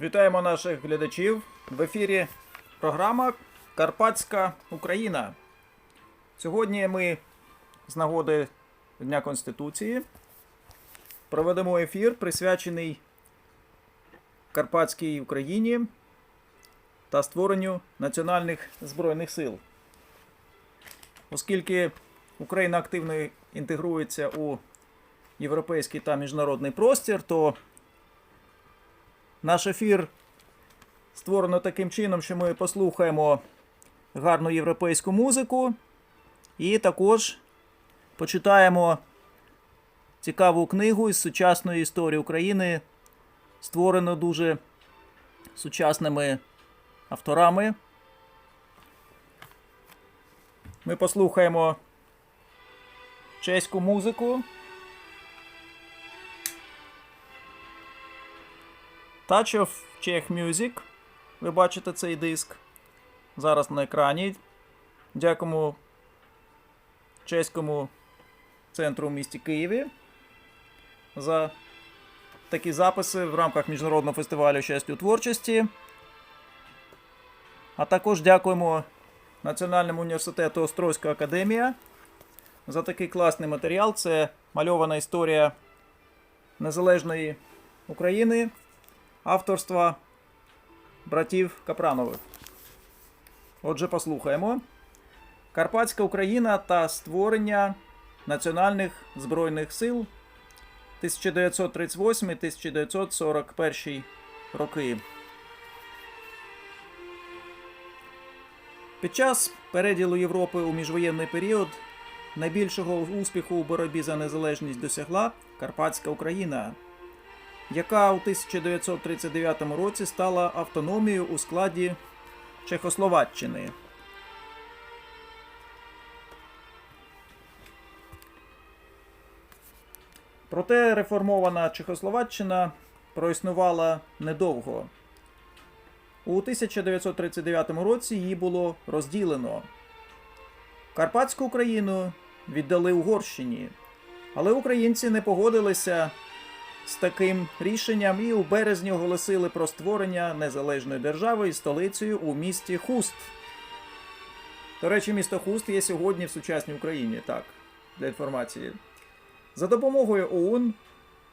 Вітаємо наших глядачів. В ефірі програма Карпатська Україна. Сьогодні ми з нагоди Дня Конституції проведемо ефір, присвячений Карпатській Україні та створенню національних збройних сил. Оскільки Україна активно інтегрується у європейський та міжнародний простір, то наш ефір створено таким чином, що ми послухаємо гарну європейську музику і також почитаємо цікаву книгу із сучасної історії України, створену дуже сучасними авторами. Ми послухаємо чеську музику. Touch of Czech Music. Ви бачите цей диск зараз на екрані. Дякуємо чеському центру в місті Києві за такі записи в рамках Міжнародного фестивалю щастя творчості. А також дякуємо Національному університету Острозька академія за такий класний матеріал. Це мальована історія незалежної України авторства братів Капранових. Отже, послухаємо. Карпатська Україна та створення Національних Збройних сил 1938-1941 роки. Під час переділу Європи у міжвоєнний період найбільшого успіху у боротьбі за незалежність досягла Карпатська Україна, яка у 1939 році стала автономією у складі Чехословаччини. Проте реформована Чехословаччина проіснувала недовго. У 1939 році її було розділено. Карпатську Україну віддали Угорщині, але українці не погодилися з таким рішенням і у березні оголосили про створення незалежної держави із столицею у місті Хуст. До речі, місто Хуст є сьогодні в сучасній Україні, так, для інформації. За допомогою ОУН,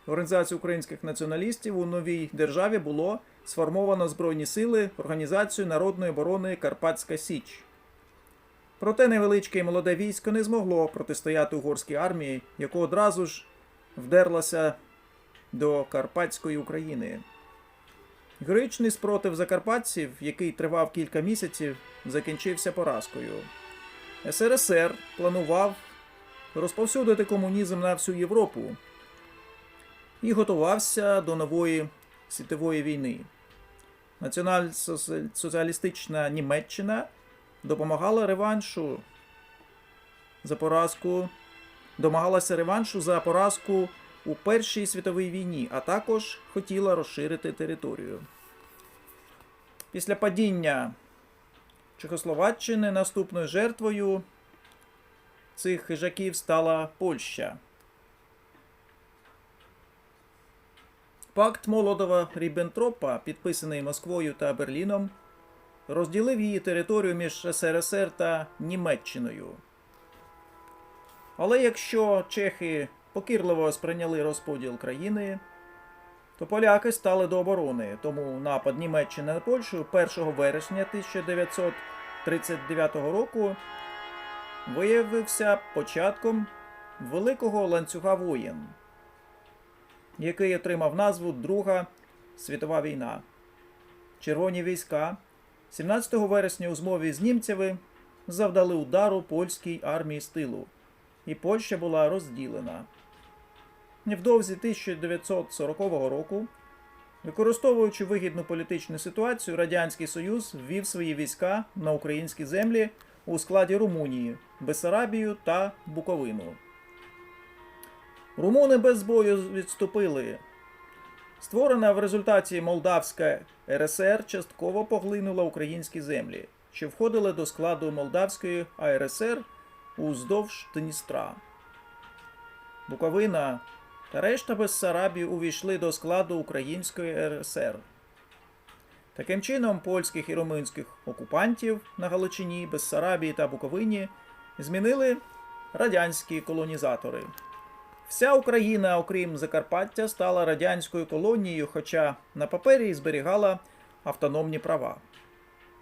Організації українських націоналістів, у новій державі було сформовано Збройні сили Організацію народної оборони Карпатська Січ. Проте невеличке і молоде військо не змогло протистояти угорській армії, яка одразу ж вдерлася до Карпатської України. Героїчний спротив закарпатців, який тривав кілька місяців, закінчився поразкою. СРСР планував розповсюдити комунізм на всю Європу і готувався до нової світової війни. Націонал-соціалістична Німеччина допомагала реваншу за поразку, домагалася реваншу за поразку у Першій світовій війні, а також хотіла розширити територію. Після падіння Чехословаччини наступною жертвою цих хижаків стала Польща. Пакт Молодова Ріббентропа, підписаний Москвою та Берліном, розділив її територію між СРСР та Німеччиною. Але якщо чехи покірливо сприйняли розподіл країни, то поляки стали до оборони, тому напад Німеччини на Польщу 1 вересня 1939 року виявився початком великого ланцюга воєн, який отримав назву Друга світова війна. Червоні війська 17 вересня у змові з німцями завдали удару польській армії з тилу, і Польща була розділена. Невдовзі 1940 року, використовуючи вигідну політичну ситуацію, Радянський Союз ввів свої війська на українські землі у складі Румунії, Бесарабію та Буковину. Румуни без бою відступили. Створена в результаті Молдавська РСР частково поглинула українські землі, що входили до складу Молдавської АРСР уздовж Дністра. Буковина та решта Бессарабії увійшли до складу Української РСР. Таким чином, польських і румунських окупантів на Галичині, Бессарабії та Буковині змінили радянські колонізатори. Вся Україна, окрім Закарпаття, стала радянською колонією, хоча на папері зберігала автономні права.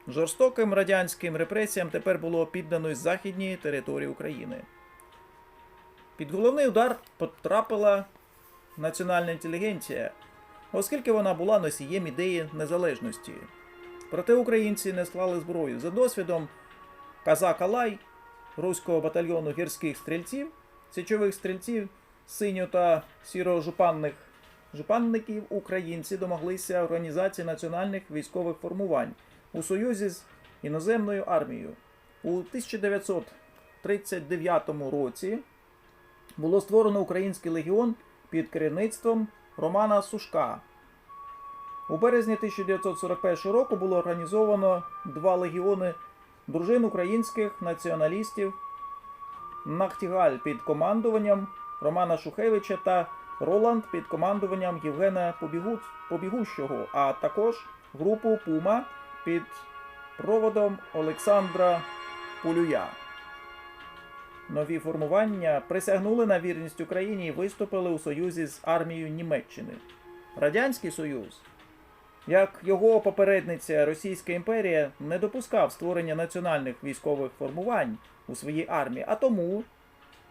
Жорстоким радянським репресіям тепер було піддано й західні території України. Під головний удар потрапила національна інтелігенція, оскільки вона була носієм ідеї незалежності. Проте українці не склали зброю. За досвідом Казака Лай, руського батальйону гірських стрільців, січових стрільців, синьо та сіро-жупанних жупанників, українці домоглися організації національних військових формувань у союзі з іноземною армією. У 1939 році було створено Український легіон під керівництвом Романа Сушка. У березні 1941 року було організовано два легіони дружин українських націоналістів Нахтігаль під командуванням Романа Шухевича та Роланд під командуванням Євгена Побігу... Побігущого, а також групу Пума під проводом Олександра Пулюя. Нові формування присягнули на вірність Україні і виступили у союзі з армією Німеччини. Радянський Союз, як його попередниця Російська імперія, не допускав створення національних військових формувань у своїй армії, а тому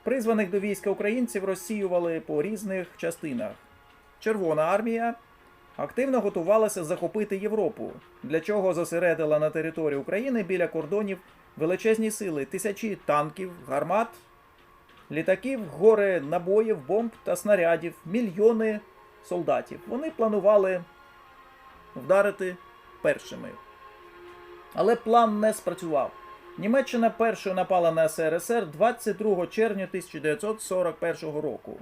призваних до війська українців розсіювали по різних частинах. Червона армія активно готувалася захопити Європу, для чого зосередила на території України біля кордонів величезні сили, тисячі танків, гармат, літаків, гори набоїв, бомб та снарядів, мільйони солдатів. Вони планували вдарити першими. Але план не спрацював. Німеччина першою напала на СРСР 22 червня 1941 року.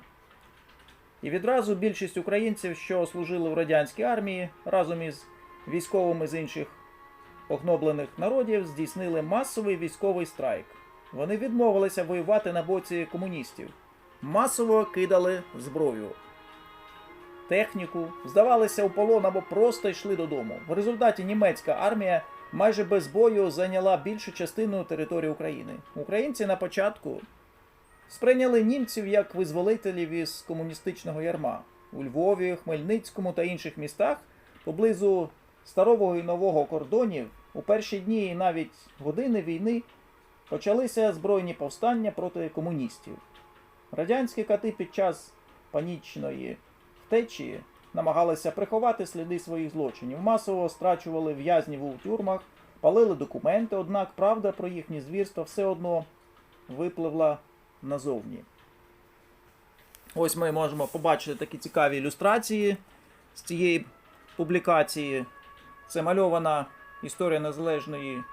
І відразу більшість українців, що служили в радянській армії, разом із військовими з інших погноблених народів, здійснили масовий військовий страйк. Вони відмовилися воювати на боці комуністів, масово кидали зброю, техніку, здавалися у полон або просто йшли додому. В результаті німецька армія майже без бою зайняла більшу частину території України. Українці на початку сприйняли німців як визволителів із комуністичного ярма у Львові, Хмельницькому та інших містах поблизу старого і нового кордонів у перші дні і навіть години війни почалися збройні повстання проти комуністів. Радянські кати під час панічної втечі намагалися приховати сліди своїх злочинів, масово страчували в'язнів у тюрмах, палили документи, однак правда про їхні звірства все одно випливла назовні. Ось ми можемо побачити такі цікаві ілюстрації з цієї публікації. Це мальована історія незалежної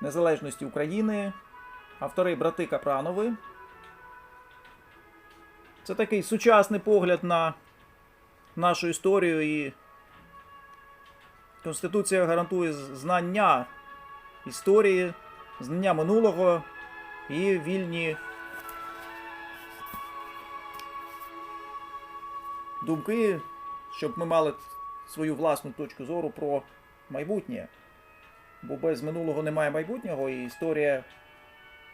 незалежності України. Автори брати Капранови. Це такий сучасний погляд на нашу історію і Конституція гарантує знання історії, знання минулого і вільні думки, щоб ми мали свою власну точку зору про майбутнє. Бо без минулого немає майбутнього, і історія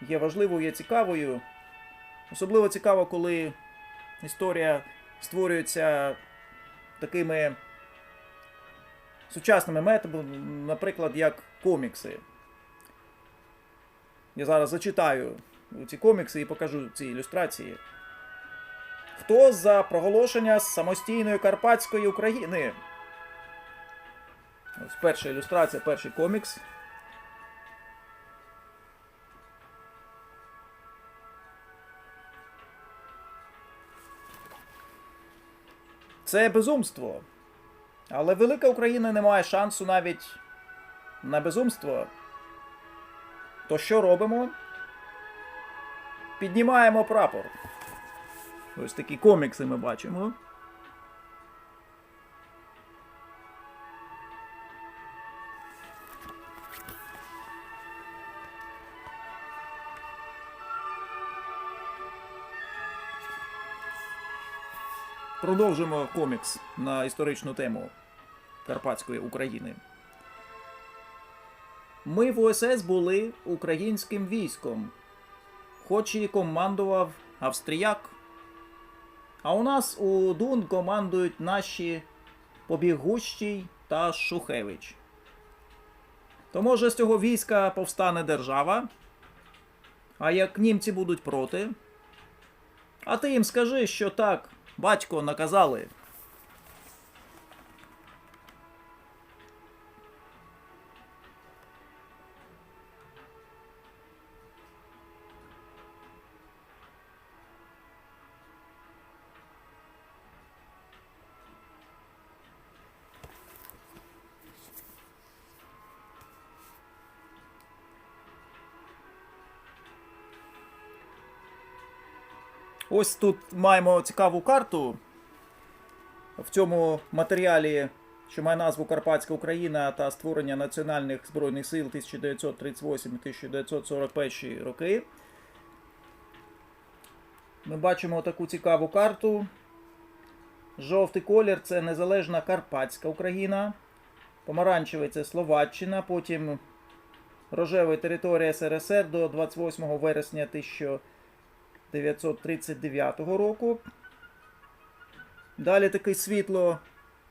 є важливою, є цікавою. Особливо цікаво, коли історія створюється такими сучасними методами, наприклад, як комікси. Я зараз зачитаю ці комікси і покажу ці ілюстрації. Хто за проголошення самостійної Карпатської України? Ось перша ілюстрація, перший комікс. Це безумство. Але Велика Україна не має шансу навіть на безумство. То що робимо? Піднімаємо прапор. Ось такі комікси ми бачимо. Продовжимо комікс на історичну тему Карпатської України. Ми в УСС були українським військом, хоч і командував австріяк. А у нас у Дун командують наші Побігущий та Шухевич. То може з цього війська повстане держава? А як німці будуть проти? А ти їм скажи, що так, батько наказали. Ось тут маємо цікаву карту. В цьому матеріалі, що має назву Карпатська Україна та створення національних збройних сил 1938-1941 роки. Ми бачимо таку цікаву карту. Жовтий колір це незалежна Карпатська Україна. Помаранчевий це Словаччина. Потім рожевий територія СРСР до 28 вересня 1939 року. Далі такий світло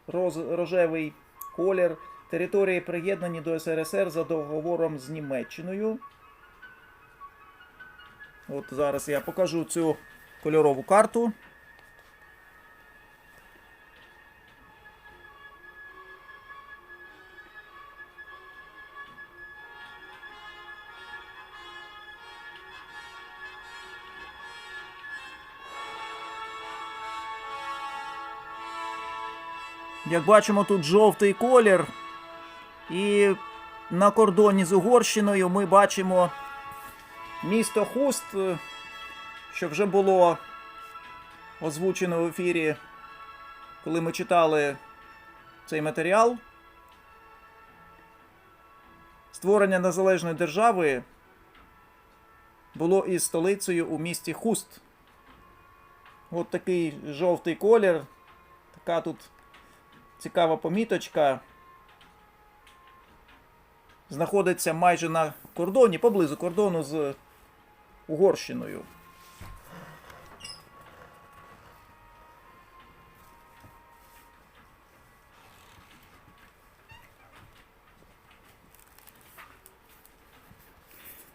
рожевий колір. Території приєднані до СРСР за договором з Німеччиною. От зараз я покажу цю кольорову карту. Як бачимо, тут жовтий колір. І на кордоні з Угорщиною ми бачимо місто Хуст, е, що вже було озвучено в ефірі, коли ми читали цей матеріал. Створення незалежної держави було із столицею у місті Хуст. От такий жовтий колір. Така тут цікава поміточка. Знаходиться майже на кордоні, поблизу кордону з Угорщиною.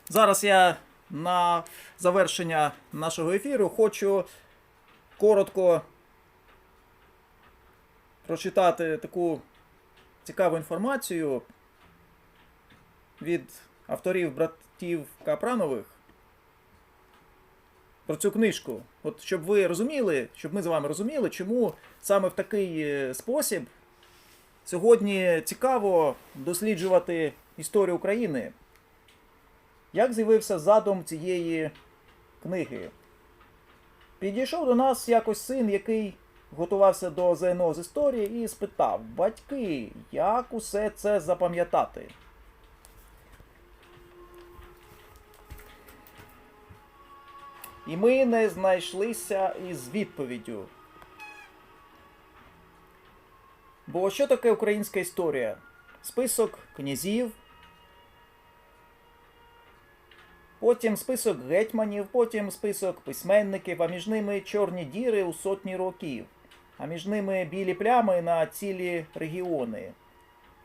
Зараз я на завершення нашого ефіру хочу коротко прочитати таку цікаву інформацію від авторів братів Капранових про цю книжку. От щоб ви розуміли, щоб ми з вами розуміли, чому саме в такий е, спосіб сьогодні цікаво досліджувати історію України. Як з'явився задум цієї книги? Підійшов до нас якось син, який готувався до ЗНО з історії і спитав: Батьки, як усе це запам'ятати? І ми не знайшлися із відповіддю. Бо що таке українська історія? Список князів, потім список гетьманів, потім список письменників, а між ними чорні діри у сотні років, а між ними білі плями на цілі регіони.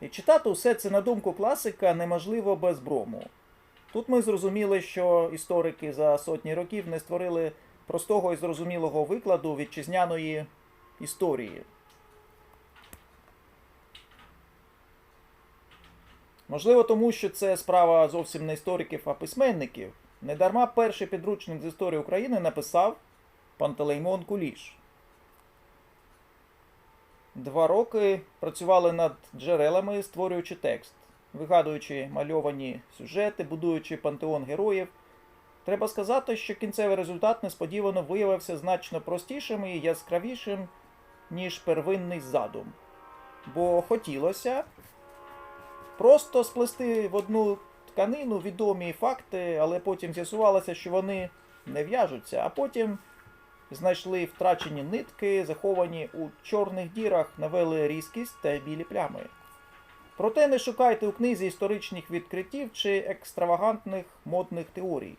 І читати усе це на думку класика неможливо без брому. Тут ми зрозуміли, що історики за сотні років не створили простого і зрозумілого викладу вітчизняної історії. Можливо, тому що це справа зовсім не істориків, а письменників. Недарма перший підручник з історії України написав Пантелеймон Куліш. Два роки працювали над джерелами, створюючи текст, вигадуючи мальовані сюжети, будуючи пантеон героїв. Треба сказати, що кінцевий результат несподівано виявився значно простішим і яскравішим, ніж первинний задум. Бо хотілося просто сплести в одну тканину відомі факти, але потім з'ясувалося, що вони не в'яжуться, а потім знайшли втрачені нитки, заховані у чорних дірах, навели різкість та білі плями. Проте не шукайте у книзі історичних відкриттів чи екстравагантних модних теорій.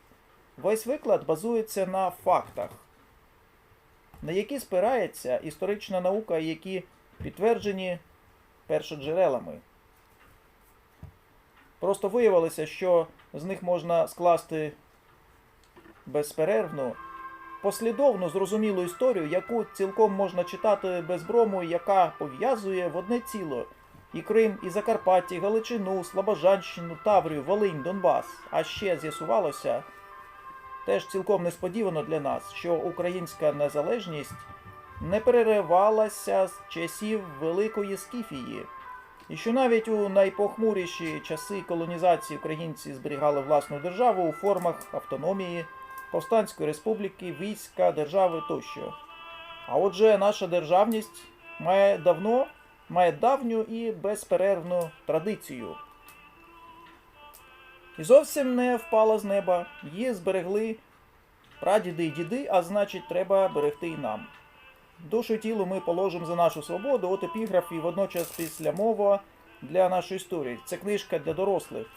Весь виклад базується на фактах, на які спирається історична наука, які підтверджені першоджерелами. Просто виявилося, що з них можна скласти безперервну, послідовну, зрозумілу історію, яку цілком можна читати без брому, яка пов'язує в одне ціло і Крим, і Закарпаття, і Галичину, Слобожанщину, Таврію, Волинь, Донбас. А ще з'ясувалося, теж цілком несподівано для нас, що українська незалежність не переривалася з часів Великої Скіфії. І що навіть у найпохмуріші часи колонізації українці зберігали власну державу у формах автономії, повстанської республіки, війська, держави тощо. А отже, наша державність має давно, має давню і безперервну традицію. І зовсім не впала з неба, її зберегли прадіди і діди, а значить, треба берегти і нам. Душу і тіло ми положимо за нашу свободу, от епіграф і водночас після мова для нашої історії. Це книжка для дорослих,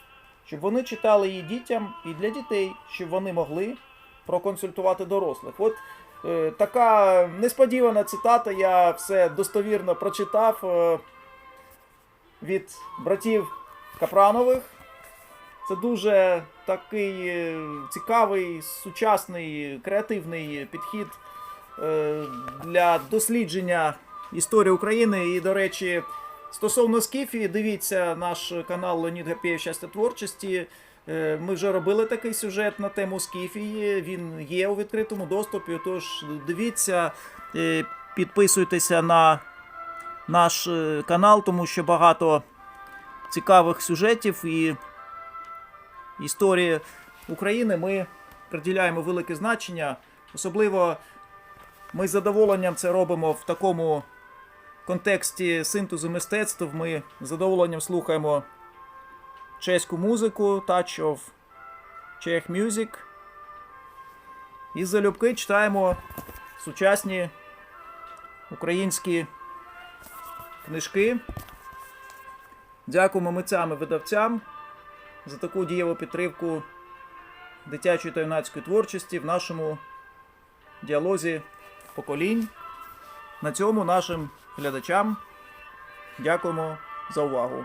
щоб вони читали її дітям і для дітей, щоб вони могли проконсультувати дорослих. От е, така несподівана цитата, я все достовірно прочитав е, від братів Капранових. Це дуже такий е, цікавий, сучасний, креативний підхід е, для дослідження історії України. І, до речі, стосовно Скіфії, дивіться наш канал Леонід Гапєєв Щастя творчості. Е, Ми вже робили такий сюжет на тему Скіфії. Він є у відкритому доступі. Тож дивіться, е, підписуйтеся на наш е, канал, тому що багато цікавих сюжетів і історії України ми приділяємо велике значення. Особливо ми з задоволенням це робимо в такому контексті синтезу мистецтв. Ми з задоволенням слухаємо чеську музику, Touch of Czech Music. І залюбки читаємо сучасні українські книжки. Дякуємо митцям і видавцям за таку дієву підтримку дитячої та юнацької творчості в нашому діалозі поколінь. На цьому нашим глядачам дякуємо за увагу.